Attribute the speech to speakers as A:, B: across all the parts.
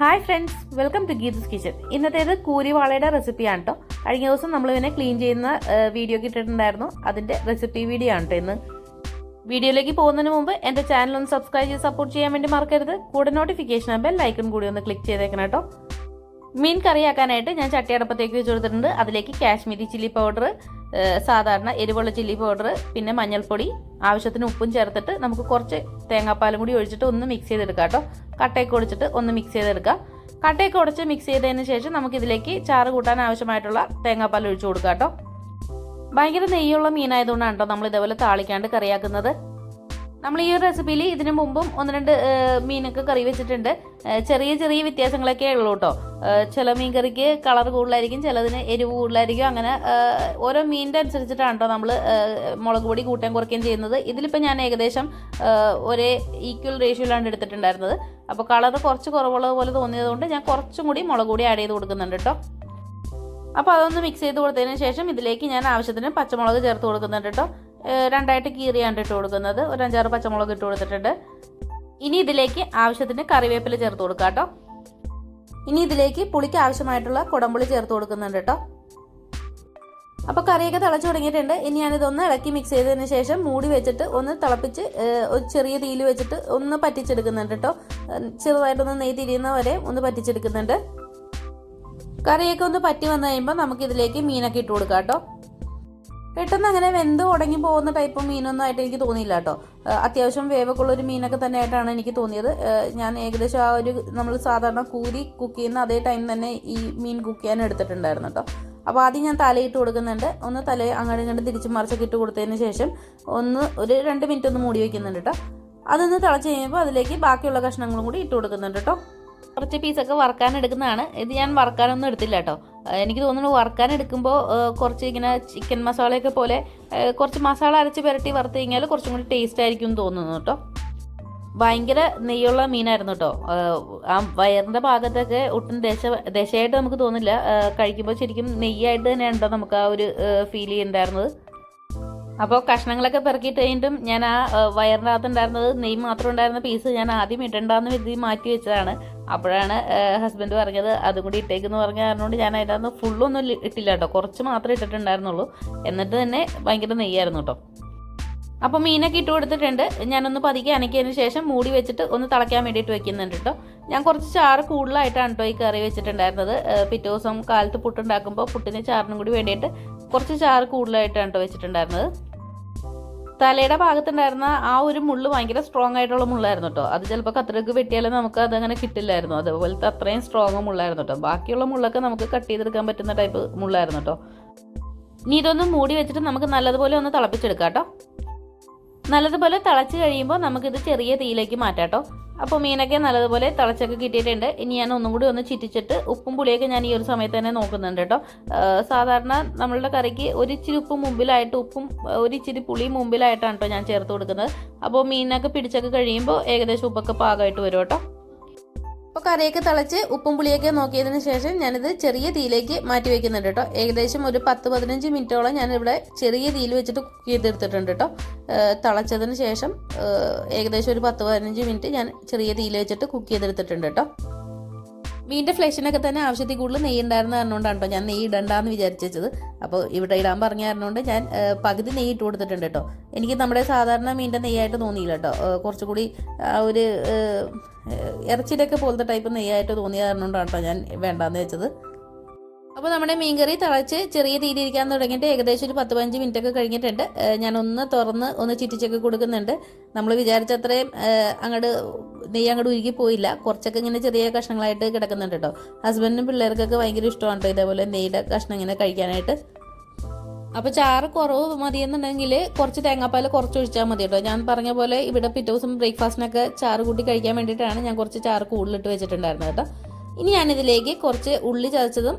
A: Hi friends welcome to Geetha's kitchen ഇന്നത്തേത് കൂരിവാളയുടെ റെസിപ്പിയാണ് കേട്ടോ കഴിഞ്ഞ ദിവസം നമ്മൾ ഇതിനെ ക്ലീൻ ചെയ്യുന്ന വീഡിയോ കിട്ടിയിട്ടുണ്ടായിരുന്നു അതിന്റെ റെസിപ്പി വീഡിയോ ആണ് കേട്ടോ ഇന്ന്. വീഡിയോയിലേക്ക് പോകുന്നതിന് മുമ്പ് എന്റെ ചാനൽ ഒന്ന് സബ്സ്ക്രൈബ് ചെയ്ത് സപ്പോർട്ട് ചെയ്യാൻ വേണ്ടി മറക്കരുത്. കൂടെ നോട്ടിഫിക്കേഷൻ ബെൽ ഐക്കൺ കൂടി ഒന്ന് ക്ലിക്ക് ചെയ്തേക്കണം കേട്ടോ മീൻ കറിയാക്കാനായിട്ട് ഞാൻ ചട്ടി അടപ്പത്തേക്ക് വെച്ച് കൊടുത്തിട്ടുണ്ട്. അതിലേക്ക് കാശ്മീരി ചില്ലി പൗഡർ സാധാരണ എരിവുള്ള ചില്ലി പൗഡർ പിന്നെ മഞ്ഞൾപ്പൊടി ആവശ്യത്തിന് ഉപ്പും ചേർത്തിട്ട് നമുക്ക് കുറച്ച് തേങ്ങാപ്പാലും കൂടി ഒഴിച്ചിട്ട് ഒന്ന് മിക്സ് ചെയ്തെടുക്കാം കേട്ടോ. കട്ടയൊക്കെ ഒടിച്ചിട്ട് ഒന്ന് മിക്സ് ചെയ്തെടുക്കാം. കട്ടയൊക്കെ ഉടച്ച് മിക്സ് ചെയ്തതിന് ശേഷം നമുക്കിതിലേക്ക് ചാറ് കൂട്ടാൻ ആവശ്യമായിട്ടുള്ള തേങ്ങാപ്പാൽ ഒഴിച്ചു കൊടുക്കാം കേട്ടോ. ഭയങ്കര നെയ്യുള്ള മീനായതുകൊണ്ടാണ് കേട്ടോ നമ്മൾ ഇതേപോലെ താളിക്കാണ്ട് കറിയാക്കുന്നത്. നമ്മൾ ഈ ഒരു റെസിപ്പിയിൽ ഇതിനു മുമ്പും ഒന്ന് രണ്ട് മീനൊക്കെ കറി വെച്ചിട്ടുണ്ട്. ചെറിയ ചെറിയ വ്യത്യാസങ്ങളൊക്കെ ഉള്ളൂ കേട്ടോ. ചില മീൻ കറിക്ക് കളർ കൂടുതലായിരിക്കും ചിലതിന് എരിവ് കൂടുതലായിരിക്കും. അങ്ങനെ ഓരോ മീനിന്റെ അനുസരിച്ചിട്ടാണ് കേട്ടോ നമ്മൾ മുളക് പൊടി കൂട്ടം കുറയ്ക്കുകയും ചെയ്യുന്നത്. ഇതിലിപ്പോൾ ഞാൻ ഏകദേശം ഒരേ ഈക്വൽ റേഷ്യോയിലാണ് എടുത്തിട്ടുണ്ടായിരുന്നത്. അപ്പോൾ കളർ കുറച്ച് കുറവുള്ളത് പോലെ തോന്നിയതുകൊണ്ട് ഞാൻ കുറച്ചും കൂടി മുളക് പൊടി ആഡ് ചെയ്ത് കൊടുക്കുന്നുണ്ട് കേട്ടോ. അപ്പോൾ അതൊന്ന് മിക്സ് ചെയ്ത് കൊടുത്തതിന് ശേഷം ഇതിലേക്ക് ഞാൻ ആവശ്യത്തിന് പച്ചമുളക് ചേർത്ത് കൊടുക്കുന്നുണ്ട് കേട്ടോ. രണ്ടായിട്ട് കീറിയാണ് ഇട്ട് കൊടുക്കുന്നത്. ഒരു അഞ്ചാറ് പച്ചമുളക് ഇട്ട് കൊടുത്തിട്ടുണ്ട്. ഇനി ഇതിലേക്ക് ആവശ്യത്തിന് കറിവേപ്പില ചേർത്ത് കൊടുക്കാം കേട്ടോ. ഇനി ഇതിലേക്ക് പുളിക്ക് ആവശ്യമായിട്ടുള്ള കുടംപുളി ചേർത്ത് കൊടുക്കുന്നുണ്ട് കേട്ടോ. അപ്പോൾ കറിയൊക്കെ തിളച്ചു തുടങ്ങിയിട്ടുണ്ട്. ഇനി ഞാനിതൊന്ന് ഇളക്കി മിക്സ് ചെയ്തതിന് ശേഷം മൂടി വെച്ചിട്ട് ഒന്ന് തിളപ്പിച്ച് ചെറിയ തീയിൽ വെച്ചിട്ട് ഒന്ന് പറ്റിച്ചെടുക്കുന്നുണ്ട് കേട്ടോ. ചെറുതായിട്ടൊന്ന് നെയ്യ് തിരിയുന്ന വരെ ഒന്ന് പറ്റിച്ചെടുക്കുന്നുണ്ട്. കറിയൊക്കെ ഒന്ന് പറ്റി വന്നു കഴിയുമ്പോൾ നമുക്കിതിലേക്ക് മീനൊക്കെ ഇട്ട് കൊടുക്കാം കേട്ടോ. പെട്ടെന്ന് അങ്ങനെ വെന്ത് ഉടങ്ങി പോകുന്ന ടൈപ്പ് മീനൊന്നും ആയിട്ട് എനിക്ക് തോന്നിയില്ല കേട്ടോ. അത്യാവശ്യം വേവൊക്കെയുള്ള ഒരു മീനൊക്കെ തന്നെ ആയിട്ടാണ് എനിക്ക് തോന്നിയത്. ഞാൻ ഏകദേശം ആ ഒരു നമ്മൾ സാധാരണ കൂരി കുക്ക് ചെയ്യുന്ന അതേ ടൈം തന്നെ ഈ മീൻ കുക്ക് ചെയ്യാൻ എടുത്തിട്ടുണ്ടായിരുന്നു കേട്ടോ. അപ്പോൾ ആദ്യം ഞാൻ തലയിട്ട് കൊടുക്കുന്നുണ്ട്. ഒന്ന് തല അങ്ങോട്ടും ഇങ്ങോട്ട് തിരിച്ച് മറിച്ചൊക്കെ ഇട്ട് കൊടുത്തതിന് ശേഷം ഒന്ന് ഒരു രണ്ട് മിനിറ്റ് ഒന്ന് മൂടി വയ്ക്കുന്നുണ്ട് കേട്ടോ. അതൊന്ന് തിളച്ച് കഴിയുമ്പോൾ അതിലേക്ക് ബാക്കിയുള്ള കഷ്ണങ്ങളും കൂടി ഇട്ട് കൊടുക്കുന്നുണ്ട് കേട്ടോ. കുറച്ച് പീസൊക്കെ വറക്കാൻ എടുക്കുന്നതാണ്. ഇത് ഞാൻ വറക്കാനൊന്നും എടുത്തില്ല കേട്ടോ. എനിക്ക് തോന്നുന്നു വറുക്കാൻ എടുക്കുമ്പോൾ കുറച്ച് ഇങ്ങനെ ചിക്കൻ മസാലയൊക്കെ പോലെ കുറച്ച് മസാല അരച്ച് പുരട്ടി വറുത്ത് കഴിഞ്ഞാൽ കുറച്ചും കൂടി ടേസ്റ്റ് ആയിരിക്കും തോന്നുന്നു കേട്ടോ. ഭയങ്കര നെയ്യുള്ള മീനായിരുന്നു കേട്ടോ. ആ വയറിന്റെ ഭാഗത്തൊക്കെ ഒട്ടും ദശ ദശയായിട്ട് നമുക്ക് തോന്നില്ല. കഴിക്കുമ്പോൾ ശരിക്കും നെയ്യായിട്ട് തന്നെ ഉണ്ടോ നമുക്ക് ആ ഒരു ഫീൽ ചെയ്യുന്നുണ്ടായിരുന്നത് അപ്പോൾ കഷ്ണങ്ങളൊക്കെ പെറുക്കിയിട്ട് കഴിഞ്ഞിട്ടും ഞാൻ ആ വയറിനകത്ത് ഉണ്ടായിരുന്നത് നെയ്യ് മാത്രം ഉണ്ടായിരുന്ന പീസ് ഞാൻ ആദ്യം ഇടണ്ടെന്ന് വിധി മാറ്റി വെച്ചതാണ്. അപ്പോഴാണ് ഹസ്ബൻഡ് പറഞ്ഞത് അതും കൂടി ഇട്ടേക്കെന്ന് പറഞ്ഞ കാരണമുണ്ട് ഞാൻ അതിന്റെ അകത്ത് ഫുള്ളൊന്നും ഇട്ടില്ല കേട്ടോ കുറച്ച് മാത്രമേ ഇട്ടിട്ടുണ്ടായിരുന്നുള്ളൂ. എന്നിട്ട് തന്നെ ഭയങ്കര നെയ്യായിരുന്നു കേട്ടോ അപ്പോൾ മീനൊക്കെ ഇട്ട് കൊടുത്തിട്ടുണ്ട്. ഞാനൊന്ന് പതുക്കെ അനക്കിയതിന് ശേഷം മൂടി വെച്ചിട്ട് ഒന്ന് തിളയ്ക്കാൻ വേണ്ടിയിട്ട് വെക്കുന്നുണ്ട് കേട്ടോ ഞാൻ കുറച്ച് ചാറ് കൂടുതലായിട്ടാണ് കേട്ടോ ഈ കറി വെച്ചിട്ടുണ്ടായിരുന്നത്. പിറ്റേ ദിവസം കാലത്ത് പുട്ടുണ്ടാക്കുമ്പോൾ പുട്ടിന് ചാറിനും കൂടി വേണ്ടിയിട്ട് കുറച്ച് ചാറ് കൂടുതലായിട്ടാണ് കേട്ടോ വെച്ചിട്ടുണ്ടായിരുന്നത്. തലയുടെ ഭാഗത്തുണ്ടായിരുന്ന ആ ഒരു മുള്ള് ഭയങ്കര സ്ട്രോങ് ആയിട്ടുള്ള മുള്ളായിരുന്നു കേട്ടോ അത് ചിലപ്പോൾ കത്തിരക്ക് വെട്ടിയാലും നമുക്ക് അതങ്ങനെ കിട്ടില്ലായിരുന്നു. അതുപോലത്തെ അത്രയും സ്ട്രോങ് മുള്ളായിരുന്നു കേട്ടോ ബാക്കിയുള്ള മുള്ളൊക്കെ നമുക്ക് കട്ട് ചെയ്തെടുക്കാൻ പറ്റുന്ന ടൈപ്പ് മുള്ളായിരുന്നു കേട്ടോ ഇനി ഇതൊന്ന് മൂടി വെച്ചിട്ട് നമുക്ക് നല്ലതുപോലെ ഒന്ന് തിളപ്പിച്ചെടുക്കാം കേട്ടോ നല്ലതുപോലെ തിളച്ച് കഴിയുമ്പോൾ നമുക്കിത് ചെറിയ തീയിലേക്ക് മാറ്റാം കേട്ടോ അപ്പോൾ മീനൊക്കെ നല്ലതുപോലെ തിളച്ചൊക്കെ കിട്ടിയിട്ടുണ്ട്. ഇനി ഞാൻ ഒന്നും കൂടി ഒന്ന് ചിറ്റിച്ചിട്ട് ഉപ്പും പുളിയൊക്കെ ഞാൻ ഈ ഒരു സമയത്ത് തന്നെ നോക്കുന്നുണ്ട് കേട്ടോ. സാധാരണ നമ്മളുടെ കറിക്ക് ഒരു ഇച്ചിരി ഉപ്പ് മുമ്പിലായിട്ട് ഉപ്പും ഒരിച്ചിരി പുളിയും മുമ്പിലായിട്ടാണ് കേട്ടോ ഞാൻ ചേർത്ത് കൊടുക്കുന്നത്. അപ്പോൾ മീനൊക്കെ പിടിച്ചൊക്കെ കഴിയുമ്പോൾ ഏകദേശം ഉപ്പൊക്കെ പാകമായിട്ട് വരും കേട്ടോ. അപ്പോൾ കറിയൊക്കെ തിളച്ച് ഉപ്പും പുളിയൊക്കെ നോക്കിയതിന് ശേഷം ഞാനിത് ചെറിയ തീയിലേക്ക് മാറ്റി വെക്കുന്നുണ്ട് കേട്ടോ. ഏകദേശം ഒരു പത്ത് പതിനഞ്ച് മിനിറ്റോളം ഞാനിവിടെ ചെറിയ തീയിൽ വെച്ചിട്ട് കുക്ക് ചെയ്തെടുത്തിട്ടുണ്ട് കേട്ടോ. തിളച്ചതിന് ശേഷം ഏകദേശം ഒരു പത്ത് പതിനഞ്ച് മിനിറ്റ് ഞാൻ ചെറിയ തീയിൽ വെച്ചിട്ട് കുക്ക് ചെയ്തെടുത്തിട്ടുണ്ട് കേട്ടോ. മീന്റെ ഫ്ലഷിനൊക്കെ തന്നെ ആവശ്യത്തിൽ കൂടുതൽ നെയ്യ് ഉണ്ടായിരുന്ന കാരണമുണ്ടാണ് കേട്ടോ ഞാൻ നെയ്യ് ഇടണ്ടാന്ന് വിചാരിച്ചത് അപ്പോൾ ഇവിടെ ഇടാൻ പറഞ്ഞ കാരണമുണ്ട് ഞാൻ പകുതി നെയ്യ് ഇട്ട് കൊടുത്തിട്ടുണ്ട് കേട്ടോ എനിക്ക് നമ്മുടെ സാധാരണ മീന്റെ നെയ്യായിട്ട് തോന്നിയില്ല കേട്ടോ കുറച്ചുകൂടി ഒരു ഇറച്ചിയുടെയൊക്കെ പോലത്തെ ടൈപ്പ് നെയ്യായിട്ട് തോന്നിയ കാരണമുണ്ടാണ് കേട്ടോ ഞാൻ വേണ്ടാന്ന് വെച്ചത്. അപ്പോൾ നമ്മുടെ മീൻകറി തിളച്ച് ചെറിയ തീരിയിരിക്കാൻ തുടങ്ങിയിട്ട് ഏകദേശം ഒരു പത്ത് പതിനഞ്ച് മിനിറ്റ് ഒക്കെ കഴിഞ്ഞിട്ടുണ്ട്. ഞാൻ ഒന്ന് തുറന്ന് ഒന്ന് ചിറ്റിച്ചൊക്കെ കൊടുക്കുന്നുണ്ട്. നമ്മൾ വിചാരിച്ചത്രയും അങ്ങോട്ട് നെയ്യ് അങ്ങോട്ട് ഉരുകി പോയില്ല. കുറച്ചൊക്കെ ഇങ്ങനെ ചെറിയ കഷ്ണങ്ങളായിട്ട് കിടക്കുന്നുണ്ട് കേട്ടോ. ഹസ്ബൻഡിനും പിള്ളേർക്കൊക്കെ ഭയങ്കര ഇഷ്ടമാണ് കേട്ടോ ഇതേപോലെ നെയ്യുടെ കഷ്ണം ഇങ്ങനെ കഴിക്കാനായിട്ട്. അപ്പോൾ ചാറ് കുറവ് മതിയെന്നുണ്ടെങ്കിൽ കുറച്ച് തേങ്ങാപ്പാൽ കുറച്ച് ഒഴിച്ചാൽ മതി കേട്ടോ. ഞാൻ പറഞ്ഞ പോലെ ഇവിടെ പിറ്റേ ദിവസം ബ്രേക്ക്ഫാസ്റ്റിനൊക്കെ ചാറ് കൂട്ടി കഴിക്കാൻ വേണ്ടിയിട്ടാണ് ഞാൻ കുറച്ച് ചാറ് കൂടുതലിട്ട് വെച്ചിട്ടുണ്ടായിരുന്നത് കേട്ടോ. ഇനി ഞാനിതിലേക്ക് കുറച്ച് ഉള്ളി ചതച്ചതും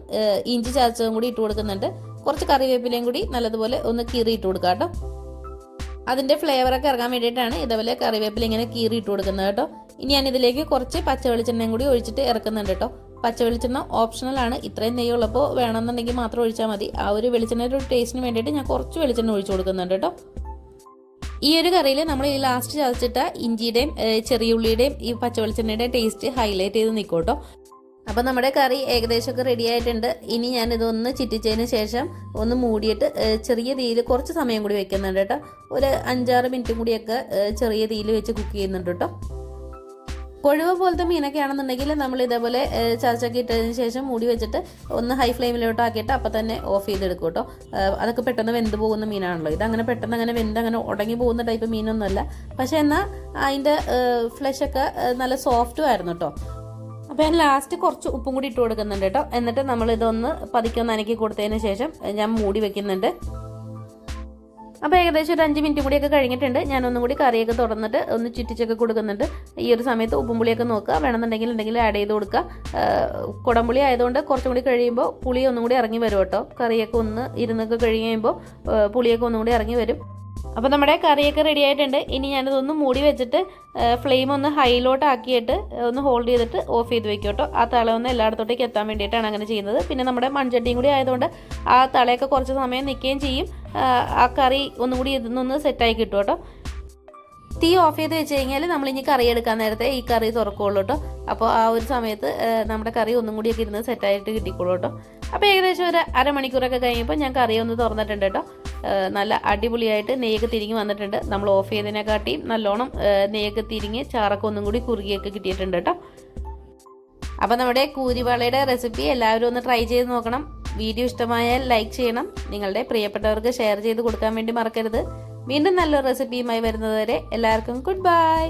A: ഇഞ്ചി ചതച്ചതും കൂടി ഇട്ട് കൊടുക്കുന്നുണ്ട്. കുറച്ച് കറിവേപ്പിലയും കൂടി നല്ലതുപോലെ ഒന്ന് കീറി ഇട്ട് കൊടുക്കാം കേട്ടോ. അതിന്റെ ഫ്ലേവറൊക്കെ ഇറങ്ങാൻ വേണ്ടിയിട്ടാണ് ഇതേപോലെ കറിവേപ്പില ഇങ്ങനെ കീറി ഇട്ട് കൊടുക്കുന്നത് കേട്ടോ. ഇനി ഞാൻ ഇതിലേക്ക് കുറച്ച് പച്ച വെളിച്ചെണ്ണയും കൂടി ഒഴിച്ചിട്ട് ഇറക്കുന്നുണ്ട് കേട്ടോ. പച്ച വെളിച്ചെണ്ണ ഓപ്ഷണലാണ് ഇത്രയും നെയ്യുള്ളപ്പോൾ വേണമെന്നുണ്ടെങ്കിൽ മാത്രം ഒഴിച്ചാൽ മതി. ആ ഒരു വെളിച്ചെണ്ണയുടെ ഒരു ടേസ്റ്റിന് വേണ്ടിയിട്ട് ഞാൻ കുറച്ച് വെളിച്ചെണ്ണ ഒഴിച്ചു കൊടുക്കുന്നുണ്ട് കേട്ടോ. ഈ ഒരു കറിയിൽ നമ്മൾ ഈ ലാസ്റ്റ് ചതച്ചിട്ട ഇഞ്ചിയുടെയും ചെറിയ ഉള്ളിയുടെയും ഈ പച്ച വെളിച്ചെണ്ണയുടെ ടേസ്റ്റ് ഹൈലൈറ്റ് ചെയ്ത് നിൽക്കും കേട്ടോ. അപ്പോൾ നമ്മുടെ കറി ഏകദേശമൊക്കെ റെഡി ആയിട്ടുണ്ട്. ഇനി ഞാൻ ഇതൊന്ന് ചിറ്റിച്ചതിന് ശേഷം ഒന്ന് മൂടിയിട്ട് ചെറിയ തീയിൽ കുറച്ച് സമയം കൂടി വെക്കുന്നുണ്ട് കേട്ടോ. ഒരു അഞ്ചാറ് മിനിറ്റും കൂടിയൊക്കെ ചെറിയ തീയിൽ വെച്ച് കുക്ക് ചെയ്യുന്നുണ്ട് കേട്ടോ. കൊഴുവ പോലത്തെ മീനൊക്കെ ആണെന്നുണ്ടെങ്കിൽ നമ്മൾ ഇതേപോലെ ചതച്ചൊക്കെ ഇട്ടതിന് ശേഷം മൂടി വെച്ചിട്ട് ഒന്ന് ഹൈ ഫ്ലെയിമിലോട്ട് ആക്കിയിട്ട് അപ്പം തന്നെ ഓഫ് ചെയ്തെടുക്കും കേട്ടോ. അതൊക്കെ പെട്ടെന്ന് വെന്ത് പോകുന്ന മീനാണല്ലോ. ഇത് അങ്ങനെ പെട്ടെന്ന് അങ്ങനെ വെന്ത് അങ്ങനെ ഉടങ്ങി പോകുന്ന ടൈപ്പ് മീനൊന്നുമല്ല. പക്ഷേ എന്നാൽ അതിന്റെ ഫ്ലഷൊക്കെ നല്ല സോഫ്റ്റും ആയിരുന്നു കേട്ടോ. അപ്പോൾ ഞാൻ ലാസ്റ്റ് കുറച്ച് ഉപ്പും കൂടി ഇട്ട് കൊടുക്കുന്നുണ്ട് കേട്ടോ. എന്നിട്ട് നമ്മൾ ഇതൊന്ന് പതുക്കെ ഒന്ന് അനക്കി കൊടുത്തതിന് ശേഷം ഞാൻ മൂടി വെക്കുന്നുണ്ട്. അപ്പോൾ ഏകദേശം ഒരു അഞ്ച് മിനിറ്റ് കൂടിയൊക്കെ കഴിഞ്ഞിട്ടുണ്ട്. ഞാൻ ഒന്നും കൂടി കറിയൊക്കെ തുറന്നിട്ട് ഒന്ന് ചുറ്റിച്ചൊക്കെ കൊടുക്കുന്നുണ്ട്. ഈ ഒരു സമയത്ത് ഉപ്പും പുളിയൊക്കെ നോക്കുക. വേണമെന്നുണ്ടെങ്കിൽ ഉണ്ടെങ്കിൽ ആഡ് ചെയ്ത് കൊടുക്കുക. കുടംപുളി ആയതുകൊണ്ട് കുറച്ചും കൂടി കഴിയുമ്പോൾ പുളി ഒന്നും കൂടി ഇറങ്ങി വരും കേട്ടോ. കറിയൊക്കെ ഒന്ന് ഇരുന്നൊക്കെ കഴിയുമ്പോൾ പുളിയൊക്കെ ഒന്നും കൂടി ഇറങ്ങി വരും. അപ്പോൾ നമ്മുടെ കറിയൊക്കെ റെഡി ആയിട്ടുണ്ട്. ഇനി ഞാനിതൊന്ന് മൂടി വെച്ചിട്ട് ഫ്ലെയിം ഒന്ന് ഹൈയിലോട്ട് ആക്കിയിട്ട് ഒന്ന് ഹോൾഡ് ചെയ്തിട്ട് ഓഫ് ചെയ്ത് വെക്കും കേട്ടോ. ആ തള ഒന്ന് എല്ലായിടത്തോട്ടേക്ക് എത്താൻ വേണ്ടിയിട്ടാണ് അങ്ങനെ ചെയ്യുന്നത്. പിന്നെ നമ്മുടെ മൺചട്ടിയും കൂടി ആയതുകൊണ്ട് ആ തളയൊക്കെ കുറച്ച് സമയം നിൽക്കുകയും ചെയ്യും. ആ, കറി ഒന്നും കൂടി ഇതൊന്നൊന്ന് സെറ്റായി കിട്ടും കേട്ടോ. തീ ഓഫ് ചെയ്ത് വെച്ച് കഴിഞ്ഞാൽ നമ്മൾ ഇനി കറി എടുക്കാൻ നേരത്തെ ഈ കറി തുറക്കുള്ളൂ കേട്ടോ. അപ്പോൾ ആ ഒരു സമയത്ത് നമ്മുടെ കറി ഒന്നും കൂടിയൊക്കെ ഇരുന്ന് സെറ്റായിട്ട് കിട്ടിക്കോളൂ കേട്ടോ. അപ്പോൾ ഏകദേശം ഒരു അരമണിക്കൂറൊക്കെ കഴിഞ്ഞപ്പോൾ ഞാൻ കറി ഒന്ന് തുറന്നിട്ടുണ്ട് കേട്ടോ. നല്ല അടിപൊളിയായിട്ട് നെയ്യൊക്കെ തിരിഞ്ഞ് വന്നിട്ടുണ്ട്. നമ്മൾ ഓഫ് ചെയ്തതിനെക്കാട്ടിയും നല്ലോണം നെയ്യൊക്കെ തിരിഞ്ഞ് ചാറൊക്കെ ഒന്നും കൂടി കുറുകിയൊക്കെ കിട്ടിയിട്ടുണ്ട് കേട്ടോ. അപ്പോൾ നമ്മുടെ കൂരിവാളയുടെ റെസിപ്പി എല്ലാവരും ഒന്ന് ട്രൈ ചെയ്ത് നോക്കണം. വീഡിയോ ഇഷ്ടമായാൽ ലൈക്ക് ചെയ്യണം. നിങ്ങളുടെ പ്രിയപ്പെട്ടവർക്ക് ഷെയർ ചെയ്ത് കൊടുക്കാൻ വേണ്ടി മറക്കരുത്. വീണ്ടും നല്ലൊരു റെസിപ്പിയുമായി വരുന്നതുവരെ എല്ലാവർക്കും ഗുഡ് ബൈ.